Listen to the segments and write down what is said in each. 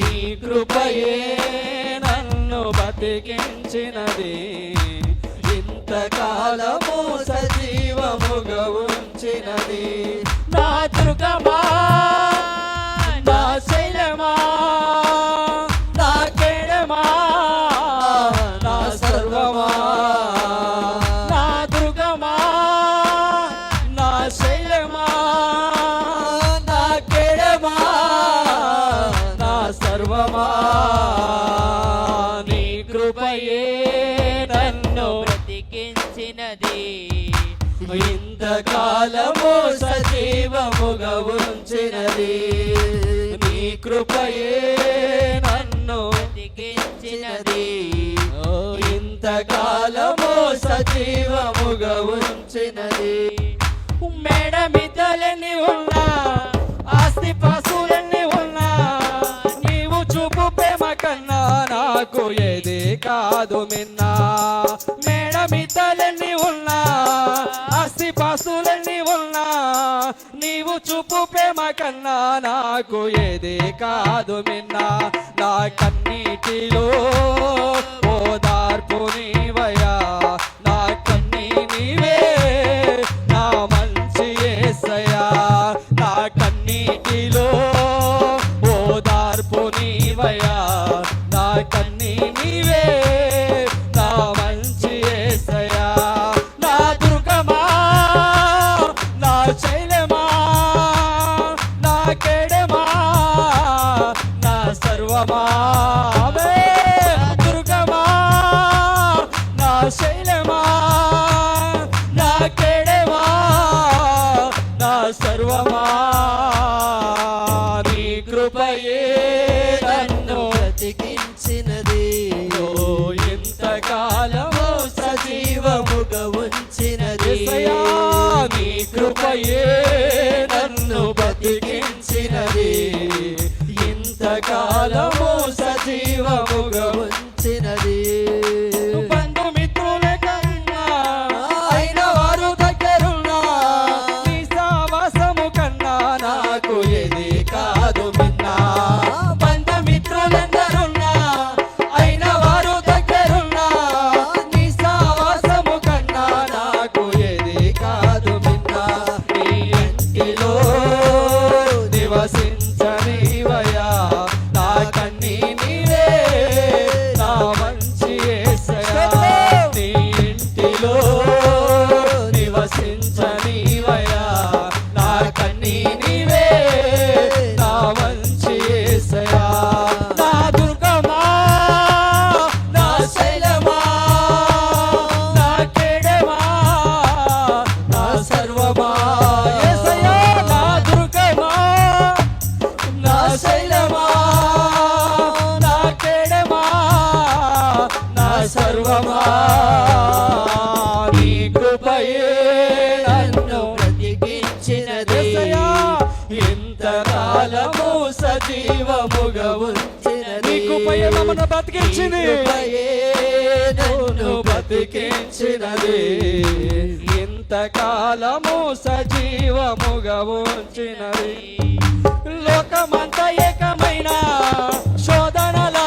నీ కృపయే నన్ను బతికించినది. ఇంతకాలము సజీవముగా ఉంచినది. నా తృకమా నన్ను బ్రతికించినది. ఇంతకాలము సజీవముగా ఉంచినది. నీ కృపయే నన్ను బ్రతికించినది. ఇంతకాలము సజీవముగా ఉంచినది. మేడ మిదలని ఉన్న ఆస్తి పాసుల నాకు ఏది కాదు మిన్న. మేడమిద్దలన్నీ ఉన్నా ఆస్తిపాస్తులన్నీ ఉన్నా నీవు చూపు ప్రేమ కన్నా నాకు ఏది కాదు మిన్నా. నా కన్నీటిలో నా కన్నీ నీవే నా నా కన్నీ ma తోడుగా వచ్చినది బతికించింది బతికించినది ఇంతకాలము సజీవముగా ఉంచినది. లోకమంత ఏకమైన శోధనలా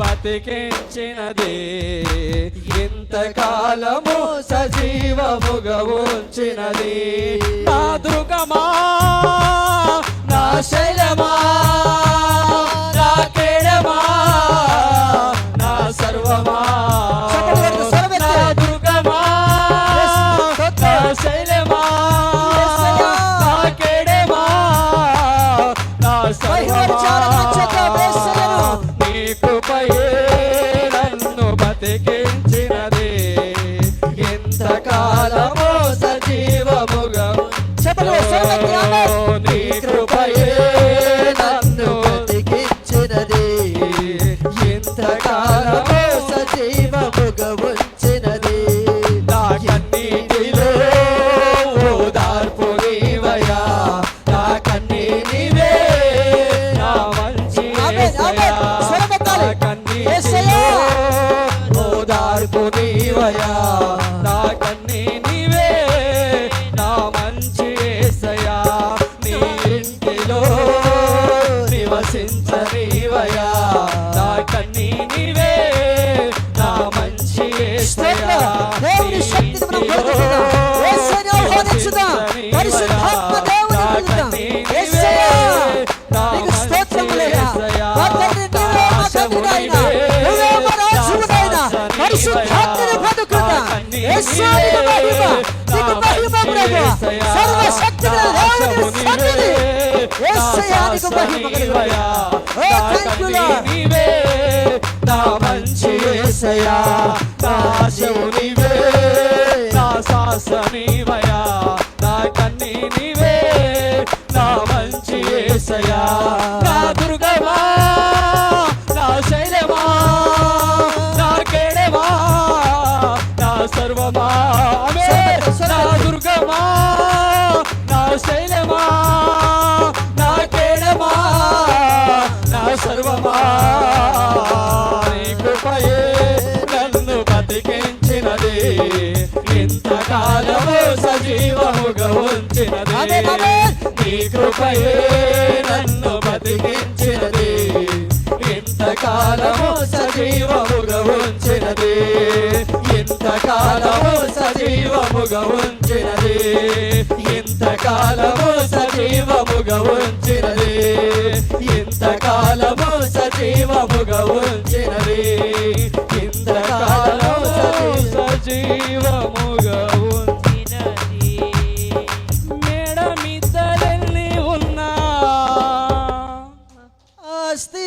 బతికించినది. ఇంతకాలము సజీవముగా ఉంచినది. నా దుర్గమా నా శైలమా నా కేడమా నా సర్వమా. నీవే నా మంచి యేసయ్యా నా ఆశవు నీవే. నా శ్వాస నీవయా నా కన్నీ నీవే. నా మంచి ఏసయా సర్వమా. నా దుర్గమా నా శైలమా నా కేడమా నా సర్వమా. నీ కృపయే నన్ను బతికించినది. ఇంతకాలము సజీవముగా ఉంచినది. నీ కృపయే నన్ను బతికించినది. ఎంతకాలము సజీవముగా ఉంచినది ఇంతకాలము సజీవముగా ఉంచినది ఇంతకాలము సజీవముగా ఉంచినది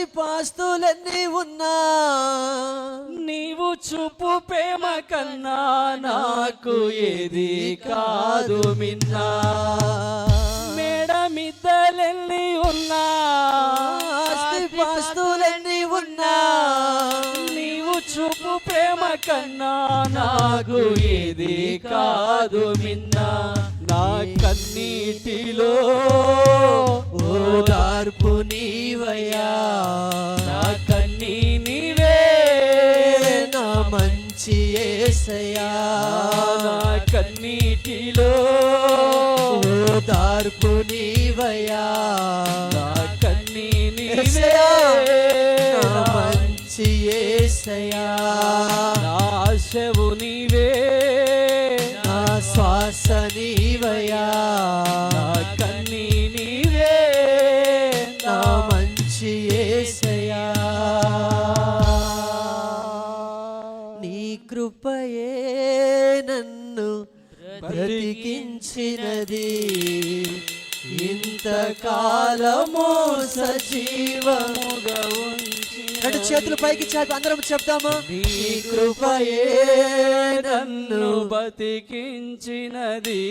పాస్తులన్నీ ఉన్నా? నీవు చూపు ప్రేమ కన్నా నాకు ఏది కాదు మిన్నా. మేడమిద్దరెల్లి ఉన్నా? ఆస్తి పాస్తులన్నీ ఉన్నా? నీవు చూపు ప్రేమ కన్నా నాకు ఏది కాదు మిన్నా. నా కన్నీటిలో ఓదార్పు నీవయ్యా. నా కన్నీ నీవే. నా మంచి యేసయ్యా నా కన్నీటిలో ఓదార్పు నీవయ్యా. నా కన్నీ నీవే. నా మంచి యేసయ్యా నా ఆశవు నీవే. నా శ్వాస నీవయ్యా. బ్రతికించినది. ఇంతకాలము సజీవముగా రెండు చేతులు పైకి చాపి అందరం చెప్తామా? నీ కృపయే నన్ను బతికించినది.